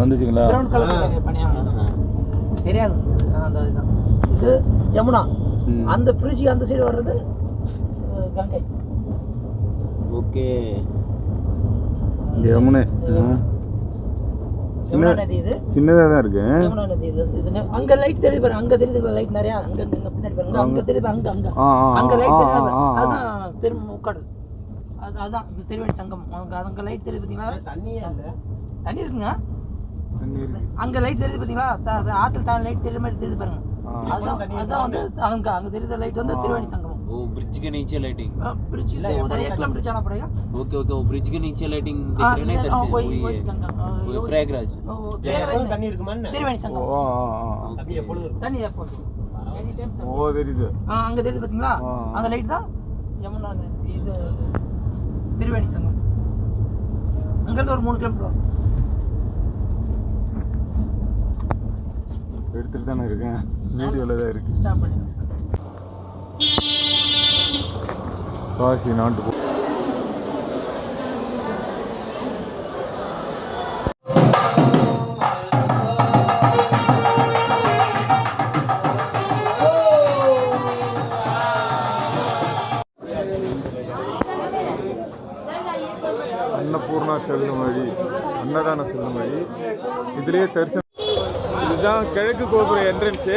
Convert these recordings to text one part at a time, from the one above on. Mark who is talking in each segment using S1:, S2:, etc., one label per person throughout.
S1: வந்துச்சுங்களா?
S2: Brown colour தெரியாது. அந்த இதுதான். இது யமுனா. அந்த ஃப்ரிட்ஜ் அந்த சைடு வர்றது கங்கை.
S3: ஓகே.
S1: யமுனை.
S2: நதி இது.
S1: சின்னதாக தான் இருக்கு.
S2: யமுனா நதி இது. இது அங்க லைட் தெரியுது பாருங்க அங்க தெரியுது லைட் நிறைய. அங்க பின்னாடி பாருங்க. அங்க தெரியுது அங்க அங்க. அங்க லைட் தெரியுது. அதான் திரும்ப முக்காடு. அது அதான். இந்த திருவேணி சங்கம். அங்க அங்க லைட் தெரியுது பாத்தீங்களா?
S4: தண்ணியே இல்லை.
S2: தண்ணி இருக்குங்க.
S1: தண்ணி இருக்கு.
S2: அங்க லைட் தெரியுது பாத்தீங்களா த- அது ஆத்துல தான் லைட் தெரியுற மாதிரி தெரியுது பாருங்க
S1: ஆ.
S2: அதுதான் அதுதான் வந்து அங்க அங்க தெரியுற லைட் வந்து திருவேணி சங்கம்
S3: वो ब्रिज के नीचे लाइटिंग
S2: ब्रिज से उधर एक किलोमीटर जाना पड़ेगा
S3: ओके ओके वो ब्रिज के नीचे लाइटिंग दिख
S2: हाँ,
S3: रही है ना
S2: इधर,
S3: इधर
S2: हाँ,
S3: से
S2: वही
S3: वही
S2: वही
S3: है
S2: गंगा हाँ,
S3: वो
S2: यो-
S3: प्रयागराज
S2: वो
S4: எப்போதும்
S2: प्रयागराज
S4: தண்ணி
S2: नहीं,
S4: இருக்குமா என்ன?
S2: திருவேணி
S1: ஓ
S2: சங்கம்
S1: ஆ ஆ ஆ.
S4: தண்ணி எப்பொழுதும் இருக்கும்
S2: தண்ணி எப்போ எனி டைம்
S1: ஓ தெரியுது
S2: ஆ அங்க தெரியுது பாத்தீங்களா
S1: ஆ.
S2: அந்த லைட் தான் யமுனா நதி, இது திருவேணி சங்கம் அங்கிருந்து ஒரு மூணு கிலோமீட்டர்
S1: எடுத்துட்டு தானே இருக்கேன். வீடியோவில் தான் இருக்கு.
S2: ஸ்டாப் பண்ணி.
S1: காசி நாட்டு போ- அன்னபூர்ணா செல்லும் வழி அன்னதான செல்லும் வழி. இதுலேயே தரிசனம் இதுதான் கிழக்கு கோபுர என்ட்ரன்ஸு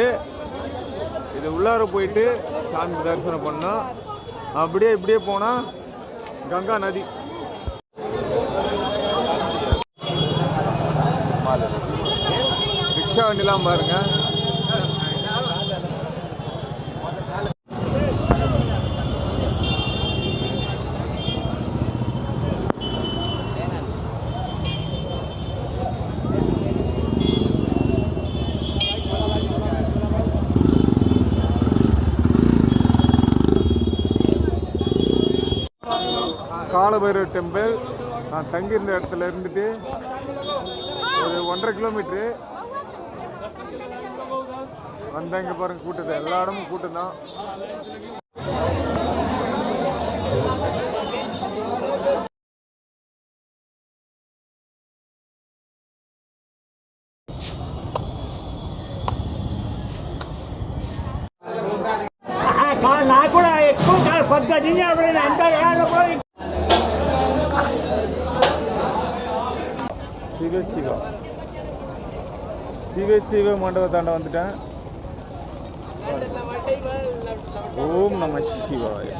S1: இது உள்ளார போயிட்டு சாமி தரிசனம் பண்ணோம் அப்படியே இப்படியே போனால் கங்கா நதி. ரிக்ஷா வண்டிலாம் பாருங்கள் காலபைரவர் டெம்பிள் நான் தங்கியிருந்த இடத்துல இருந்துட்டு ஒரு ஒன்றரை கிலோமீட்ரு வந்தாங்க பாருங்க கூட்டத்தை எல்லா இடமும் கூட்டம் தான்
S5: నాకు కూడా ఎక్కువ కాదు కొద్దిగా తినేప్పుడు అంతా ఏడపోయి
S1: சிவ சிவா சிவ சிவ மண்டபத்தாண்ட வந்துட்டேன். ஓம் நம சிவாய.